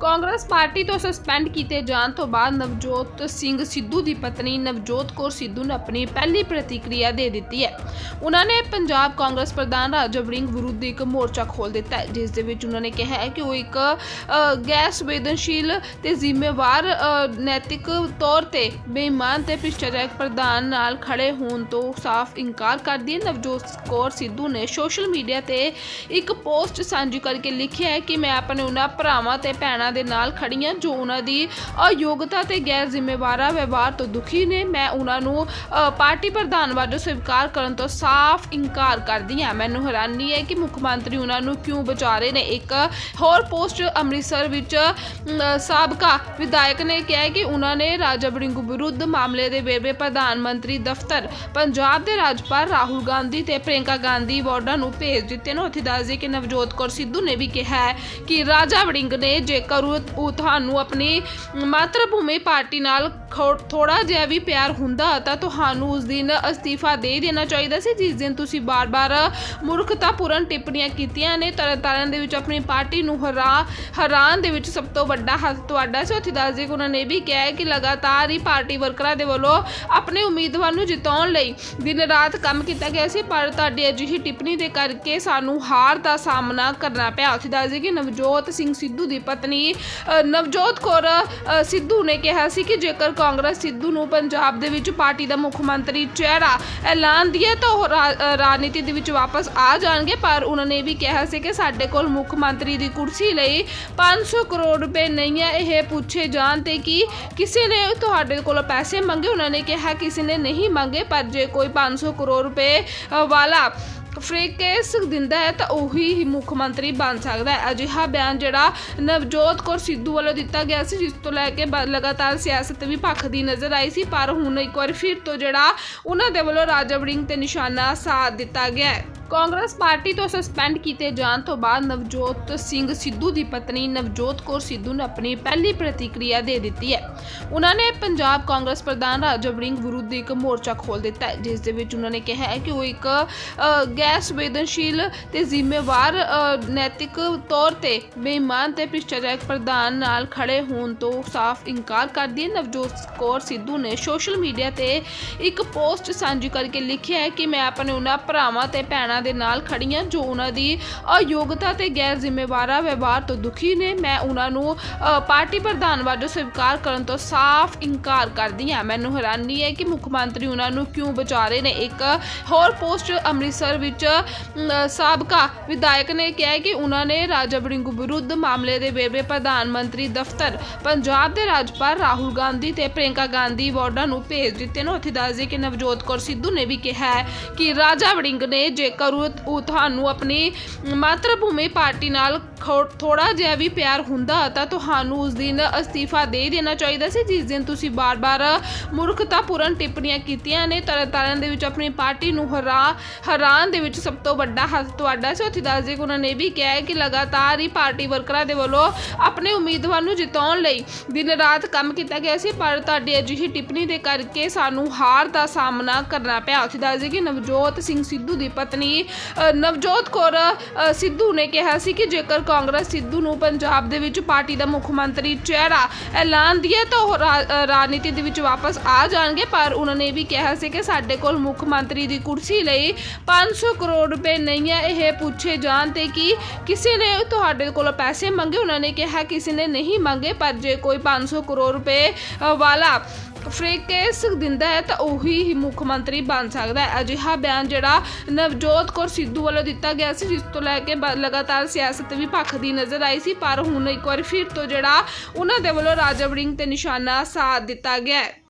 Congress party ਤੋਂ suspend ਕੀਤੇ ਜਾਣ ਤੋਂ ਬਾਅਦ ਨਵਜੋਤ ਸਿੰਘ ਸਿੱਧੂ ਦੀ ਪਤਨੀ ਨਵਜੋਤ ਕੌਰ ਸਿੱਧੂ ਨੇ ਆਪਣੀ ਪਹਿਲੀ ਪ੍ਰਤੀਕਿਰਿਆ ਦੇ ਦਿੱਤੀ ਹੈ। ਉਹਨਾਂ ਨੇ ਪੰਜਾਬ ਕਾਂਗਰਸ ਪ੍ਰਧਾਨ ਰਾਜਾ ਵੜਿੰਗ ਵਿਰੁੱਧ ਇੱਕ ਮੋਰਚਾ ਖੋਲ ਦਿੱਤਾ ਹੈ, ਜਿਸ ਦੇ ਵਿੱਚ ਉਹਨਾਂ ਨੇ ਕਿਹਾ ਹੈ ਕਿ ਉਹ ਇੱਕ ਗੈਰ ਸੰਵੇਦਨਸ਼ੀਲ ਤੇ ਜ਼ਿੰਮੇਵਾਰ ਨੈਤਿਕ ਤੌਰ ਤੇ ਬੇਈਮਾਨ ਤੇ ਭ੍ਰਿਸ਼ਟਾਚਾਰਕ ਪ੍ਰਧਾਨ ਨਾਲ ਖੜੇ ਹੋਣ ਤੋਂ ਸਾਫ਼ ਇਨਕਾਰ ਕਰਦੀ ਹੈ। ਨਵਜੋਤ ਕੌਰ ਸਿੱਧੂ ਨੇ ਸੋਸ਼ਲ ਮੀਡੀਆ ਤੇ ਇੱਕ ਪੋਸਟ ਸਾਂਝੀ ਕਰਕੇ ਲਿਖਿਆ ਹੈ ਕਿ ਮੈਂ ਆਪਣੇ ਉਹਨਾਂ ਭਰਾਵਾਂ ਤੇ ਭੈਣਾਂ ਦੇ ਨਾਲ ਖੜੀਆਂ ਜੋ ਉਹਨਾਂ ਦੀ ਅਯੋਗਤਾ ਤੇ ਗੈਰ ਜ਼ਿੰਮੇਵਾਰਾ ਵਿਵਹਾਰ ਤੋਂ ਦੁਖੀ ਨੇ। ਮੈਂ ਉਹਨਾਂ ਨੂੰ ਪਾਰਟੀ ਪ੍ਰਧਾਨ ਵਜੋਂ ਸਵੀਕਾਰ ਕਰਨ ਤੋਂ ਸਾਫ਼ ਇਨਕਾਰ ਕਰਦੀ ਹਾਂ। ਮੈਨੂੰ ਹੈਰਾਨੀ ਹੈ ਕਿ ਮੁੱਖ ਮੰਤਰੀ ਉਹਨਾਂ ਨੂੰ ਕਿਉਂ ਬਚਾ ਰਹੇ ਨੇ? ਇੱਕ ਹੋਰ ਪੋਸਟ ਅੰਮ੍ਰਿਤਸਰ ਵਿੱਚ ਸਾਬਕਾ ਵਿਧਾਇਕ ਨੇ ਕਿਹਾ ਕਿ ਉਹਨਾਂ ਨੇ ਰਾਜਾ ਵੜਿੰਗ ਵਿਰੁੱਧ ਮਾਮਲੇ ਦੇ ਵੇਰਵੇ ਪ੍ਰਧਾਨ ਮੰਤਰੀ ਦਫ਼ਤਰ ਪੰਜਾਬ ਦੇ ਰਾਜਪਾਲ ਰਾਹੁਲ ਗਾਂਧੀ ਤੇ ਪ੍ਰਿਯੰਕਾ ਗਾਂਧੀ ਵਾਰਡਾਂ ਨੂੰ ਭੇਜ ਦਿੱਤੇ ਨੇ। ਉੱਥੇ ਦੱਸ ਕਿ ਨਵਜੋਤ ਕੌਰ ਸਿੱਧੂ ਨੇ ਵੀ ਕਿਹਾ ਹੈ ਕਿ ਰਾਜਾ ਵੜਿੰਗ ਨੇ ਜੇਕਰ ਤੁਹਾਨੂੰ ਆਪਣੀ ਮਾਤਰ ਭੂਮੀ ਪਾਰਟੀ ਨਾਲ ਥੋੜਾ ਜਿਹਾ ਵੀ ਪਿਆਰ ਹੁੰਦਾ ਤਾਂ ਤੁਹਾਨੂੰ ਉਸ ਦਿਨ ਅਸਤੀਫਾ ਦੇ ਦੇਣਾ ਚਾਹੀਦਾ ਸੀ, ਜਿਸ ਦਿਨ ਤੁਸੀਂ ਬਾਰ-ਬਾਰ ਮੂਰਖਤਾਪੂਰਨ ਟਿੱਪਣੀਆਂ ਕੀਤੀਆਂ ਨੇ। ਤਰਨਤਾਰਨ ਦੇ ਵਿੱਚ ਆਪਣੀ ਪਾਰਟੀ ਨੂੰ ਹਰਾ ਹੈਰਾਨ ਦੇ ਵਿੱਚ ਸਭ ਤੋਂ ਵੱਡਾ ਹੱਥ ਤੁਹਾਡਾ ਸੀ। ਉੱਥੇ ਦੱਸ ਦੇ ਕਿ ਉਹਨਾਂ ਨੇ ਇਹ ਵੀ ਕਿਹਾ ਕਿ ਲਗਾਤਾਰ ਹੀ ਪਾਰਟੀ ਵਰਕਰਾਂ ਦੇ ਵੱਲੋਂ ਆਪਣੇ ਉਮੀਦਵਾਰ ਨੂੰ ਜਿਤਾਉਣ ਲਈ ਦਿਨ ਰਾਤ ਕੰਮ ਕੀਤਾ ਗਿਆ ਸੀ, ਪਰ ਤੁਹਾਡੀ ਅਜਿਹੀ ਟਿੱਪਣੀ ਦੇ ਕਰਕੇ ਸਾਨੂੰ ਹਾਰ ਦਾ ਸਾਹਮਣਾ ਕਰਨਾ ਪਿਆ। ਉੱਥੇ ਦੱਸ ਦਈਏ ਕਿ ਨਵਜੋਤ ਸਿੰਘ ਸਿੱਧੂ ਦੀ ਪਤਨੀ ਨਵਜੋਤ ਕੌਰ ਸਿੱਧੂ ਨੇ ਕਿਹਾ ਸੀ ਕਿ ਜੇਕਰ ਕਾਂਗਰਸ ਸਿੱਧੂ ਨੂੰ ਪੰਜਾਬ ਦੇ ਵਿੱਚ ਪਾਰਟੀ ਦਾ ਮੁੱਖ ਮੰਤਰੀ ਚਿਹਰਾ ਐਲਾਨ ਦੀਏ ਤਾਂ ਉਹ ਰਾ- ਰਾਜਨੀਤੀ ਦੇ ਵਿੱਚ ਵਾਪਸ ਆ ਜਾਣਗੇ, ਪਰ ਉਹਨਾਂ ਨੇ ਇਹ ਵੀ ਕਿਹਾ ਸੀ ਕਿ ਸਾਡੇ ਕੋਲ ਮੁੱਖ ਮੰਤਰੀ ਦੀ ਕੁਰਸੀ ਲਈ 500 ਕਰੋੜ ਰੁਪਏ ਨਹੀਂ ਹੈ ਇਹ ਪੁੱਛੇ ਜਾਣ ਤੇ ਕਿ ਕਿਸੇ ਨੇ ਤੁਹਾਡੇ ਕੋਲੋਂ ਪੈਸੇ ਮੰਗੇ? ਉਹਨਾਂ ਨੇ ਕਿਹਾ, ਕਿਸੇ ਨੇ ਨਹੀਂ ਮੰਗੇ, ਪਰ ਜੇ ਕੋਈ 500 ਕਰੋੜ ਰੁਪਏ ਵਾਲਾ ਫ੍ਰੀਕੇਸ ਦਿੰਦਾ ਹੈ ਤਾਂ ਉਹੀ ਹੀ ਮੁੱਖ ਮੰਤਰੀ ਬਣ ਸਕਦਾ ਹੈ। ਅਜਿਹਾ ਬਿਆਨ ਜਿਹੜਾ ਨਵਜੋਤ ਕੌਰ ਸਿੱਧੂ ਵੱਲੋਂ ਦਿੱਤਾ ਗਿਆ ਸੀ, ਜਿਸ ਤੋਂ ਲੈ ਕੇ ਬ- ਲਗਾਤਾਰ ਸਿਆਸਤ ਵੀ ਭਖਦੀ ਨਜ਼ਰ ਆਈ ਸੀ, ਪਰ ਹੁਣ ਇੱਕ ਵਾਰ ਫਿਰ ਤੋਂ ਜਿਹੜਾ ਉਹਨਾਂ ਦੇ ਵੱਲੋਂ ਰਾਜਾ ਵੜਿੰਗ ਤੇ ਨਿਸ਼ਾਨਾ ਸਾਧ ਦਿੱਤਾ ਗਿਆ ਹੈ। ਕਾਂਗਰਸ ਪਾਰਟੀ ਤੋਂ ਸਸਪੈਂਡ ਕੀਤੇ ਜਾਣ ਤੋਂ ਬਾਅਦ ਨਵਜੋਤ ਸਿੰਘ ਸਿੱਧੂ ਦੀ ਪਤਨੀ ਨਵਜੋਤ ਕੌਰ ਸਿੱਧੂ ਨੇ ਆਪਣੀ ਪਹਿਲੀ ਪ੍ਰਤੀਕਿਰਿਆ ਦੇ ਦਿੱਤੀ ਹੈ। ਉਹਨਾਂ ਨੇ ਪੰਜਾਬ ਕਾਂਗਰਸ ਪ੍ਰਧਾਨ ਰਾਜਾ ਵੜਿੰਗ ਵਿਰੁੱਧ ਇੱਕ ਮੋਰਚਾ ਖੋਲ ਦਿੱਤਾ ਹੈ, ਜਿਸ ਦੇ ਵਿੱਚ ਉਹਨਾਂ ਨੇ ਕਿਹਾ ਹੈ ਕਿ ਉਹ ਇੱਕ ਗੈਰ ਸੰਵੇਦਨਸ਼ੀਲ ਤੇ ਜ਼ਿੰਮੇਵਾਰ ਨੈਤਿਕ ਤੌਰ ਤੇ ਬੇਈਮਾਨ ਤੇ ਭ੍ਰਿਸ਼ਟਾਚਾਰਕ ਪ੍ਰਧਾਨ ਨਾਲ ਖੜੇ ਹੋਣ ਤੋਂ ਸਾਫ਼ ਇਨਕਾਰ ਕਰਦੀ ਹੈ ਨਵਜੋਤ ਕੌਰ ਸਿੱਧੂ ਨੇ ਸੋਸ਼ਲ ਮੀਡੀਆ ਤੇ ਇੱਕ ਪੋਸਟ ਸਾਂਝੀ ਕਰਕੇ ਲਿਖਿਆ ਹੈ ਕਿ ਮੈਂ ਆਪਣੇ ਉਹਨਾਂ ਭਰਾਵਾਂ ਤੇ ਭੈਣਾਂ ਦੇ ਨਾਲ ਖੜੀਆਂ ਜੋ ਉਹਨਾਂ ਦੀ ਅਯੋਗਤਾ ਤੇ ਗੈਰ ਜ਼ਿੰਮੇਵਾਰਾ ਵਿਵਹਾਰ ਤੋਂ ਦੁਖੀ ਨੇ। ਮੈਂ ਉਹਨਾਂ ਨੂੰ ਪਾਰਟੀ ਪ੍ਰਧਾਨ ਵਜੋਂ ਸਵੀਕਾਰ ਕਰਨ ਤੋਂ ਸਾਫ਼ ਇਨਕਾਰ ਕਰਦੀ ਹਾਂ। ਮੈਨੂੰ ਹੈਰਾਨੀ ਹੈ ਕਿ ਮੁੱਖ ਮੰਤਰੀ ਉਹਨਾਂ ਨੂੰ ਕਿਉਂ ਬਚਾ ਰਹੇ ਨੇ। ਇੱਕ ਹੋਰ ਪੋਸਟ ਅੰਮ੍ਰਿਤਸਰ ਵਿੱਚ ਸਾਬਕਾ ਵਿਧਾਇਕ ਨੇ ਕਿਹਾ ਕਿ ਉਹਨਾਂ ਨੇ ਰਾਜਾ ਵੜਿੰਗ ਵਿਰੁੱਧ ਮਾਮਲੇ ਦੇ ਵੇਰਵੇ ਪ੍ਰਧਾਨ ਮੰਤਰੀ ਦਫ਼ਤਰ ਪੰਜਾਬ ਦੇ ਰਾਜਪਾਲ ਰਾਹੁਲ ਗਾਂਧੀ ਤੇ ਪ੍ਰਿਯੰਕਾ ਗਾਂਧੀ ਵਾਰਡਾਂ ਨੂੰ ਭੇਜ ਦਿੱਤੇ ਨੇ। ਉੱਥੇ ਦੱਸ ਕਿ ਨਵਜੋਤ ਕੌਰ ਸਿੱਧੂ ਨੇ ਵੀ ਕਿਹਾ ਹੈ ਕਿ ਰਾਜਾ ਵੜਿੰਗ ਨੇ ਜੇਕਰ ਉਹ ਤੁਹਾਨੂੰ ਆਪਣੀ ਮਾਤਰ ਭੂਮੀ ਪਾਰਟੀ ਨਾਲ ਥੋੜਾ ਜਿਹਾ ਵੀ ਪਿਆਰ ਹੁੰਦਾ ਤਾਂ ਤੁਹਾਨੂੰ ਉਸ ਦਿਨ ਅਸਤੀਫਾ ਦੇ ਦੇਣਾ ਚਾਹੀਦਾ ਸੀ, ਜਿਸ ਦਿਨ ਤੁਸੀਂ ਬਾਰ-ਬਾਰ ਮੂਰਖਤਾਪੂਰਨ ਟਿੱਪਣੀਆਂ ਕੀਤੀਆਂ ਨੇ। ਤਰਨਤਾਰਨ ਦੇ ਵਿੱਚ ਆਪਣੀ ਪਾਰਟੀ ਨੂੰ ਹਰਾ ਹੈਰਾਨ ਦੇ ਵਿੱਚ ਸਭ ਤੋਂ ਵੱਡਾ ਹੱਥ ਤੁਹਾਡਾ ਸੀ। ਉੱਥੇ ਦੱਸ ਦਈਏ ਕਿ ਉਹਨਾਂ ਨੇ ਇਹ ਵੀ ਕਿਹਾ ਕਿ ਲਗਾਤਾਰ ਹੀ ਪਾਰਟੀ ਵਰਕਰਾਂ ਦੇ ਵੱਲੋਂ ਆਪਣੇ ਉਮੀਦਵਾਰ ਨੂੰ ਜਿਤਾਉਣ ਲਈ ਦਿਨ ਰਾਤ ਕੰਮ ਕੀਤਾ ਗਿਆ ਸੀ, ਪਰ ਤੁਹਾਡੀ ਅਜਿਹੀ ਟਿੱਪਣੀ ਦੇ ਕਰਕੇ ਸਾਨੂੰ ਹਾਰ ਦਾ ਸਾਹਮਣਾ ਕਰਨਾ ਪਿਆ। ਉੱਥੇ ਦੱਸ ਦਈਏ ਕਿ ਨਵਜੋਤ ਸਿੰਘ ਸਿੱਧੂ ਦੀ ਪਤਨੀ ਅ, ਨਵਜੋਤ ਕੌਰ ਸਿੱਧੂ ਨੇ ਕਿਹਾ ਸੀ ਕਿ ਜੇਕਰ ਕਾਂਗਰਸ ਸਿੱਧੂ ਨੂੰ ਪੰਜਾਬ ਦੇ ਵਿੱਚ ਪਾਰਟੀ ਦਾ ਮੁੱਖ ਮੰਤਰੀ ਚਿਹਰਾ ਐਲਾਨ ਦੀਏ ਤਾਂ ਉਹ ਰਾ- ਰਾਜਨੀਤੀ ਦੇ ਵਿੱਚ ਵਾਪਸ ਆ ਜਾਣਗੇ ਪਰ ਉਹਨਾਂ ਨੇ ਇਹ ਵੀ ਕਿਹਾ ਸੀ ਕਿ ਸਾਡੇ ਕੋਲ ਮੁੱਖ ਮੰਤਰੀ ਦੀ ਕੁਰਸੀ ਲਈ 500 ਕਰੋੜ ਰੁਪਏ ਨਹੀਂ ਹੈ। ਇਹ ਪੁੱਛੇ ਜਾਣ ਤੇ ਕਿ ਕਿਸੇ ਨੇ ਤੁਹਾਡੇ ਕੋਲੋਂ ਪੈਸੇ ਮੰਗੇ? ਉਹਨਾਂ ਨੇ ਕਿਹਾ ਕਿਸੇ ਨੇ ਨਹੀਂ ਮੰਗੇ ਪਰ ਜੇ ਕੋਈ 500 ਕਰੋੜ ਰੁਪਏ ਅ, ਵਾਲਾ ਫ੍ਰੀਕੇਸ ਦਿੰਦਾ ਹੈ ਤਾਂ ਉਹੀ ਹੀ ਮੁੱਖ ਮੰਤਰੀ ਬਣ ਸਕਦਾ ਹੈ। ਅਜਿਹਾ ਬਿਆਨ ਜਿਹੜਾ ਨਵਜੋਤ ਕੌਰ ਸਿੱਧੂ ਵੱਲੋਂ ਦਿੱਤਾ ਗਿਆ ਸੀ, ਜਿਸ ਤੋਂ ਲੈ ਕੇ ਲਗਾਤਾਰ ਸਿਆਸਤ ਵੀ ਭਖਦੀ ਨਜ਼ਰ ਆਈ ਸੀ, ਪਰ ਹੁਣ ਇੱਕ ਵਾਰ ਫਿਰ ਤੋਂ ਜਿਹੜਾ ਉਹਨਾਂ ਦੇ ਵੱਲੋਂ ਰਾਜਾ ਵੜਿੰਗ ਤੇ ਨਿਸ਼ਾਨਾ ਸਾਧ ਦਿੱਤਾ ਗਿਆ ਹੈ।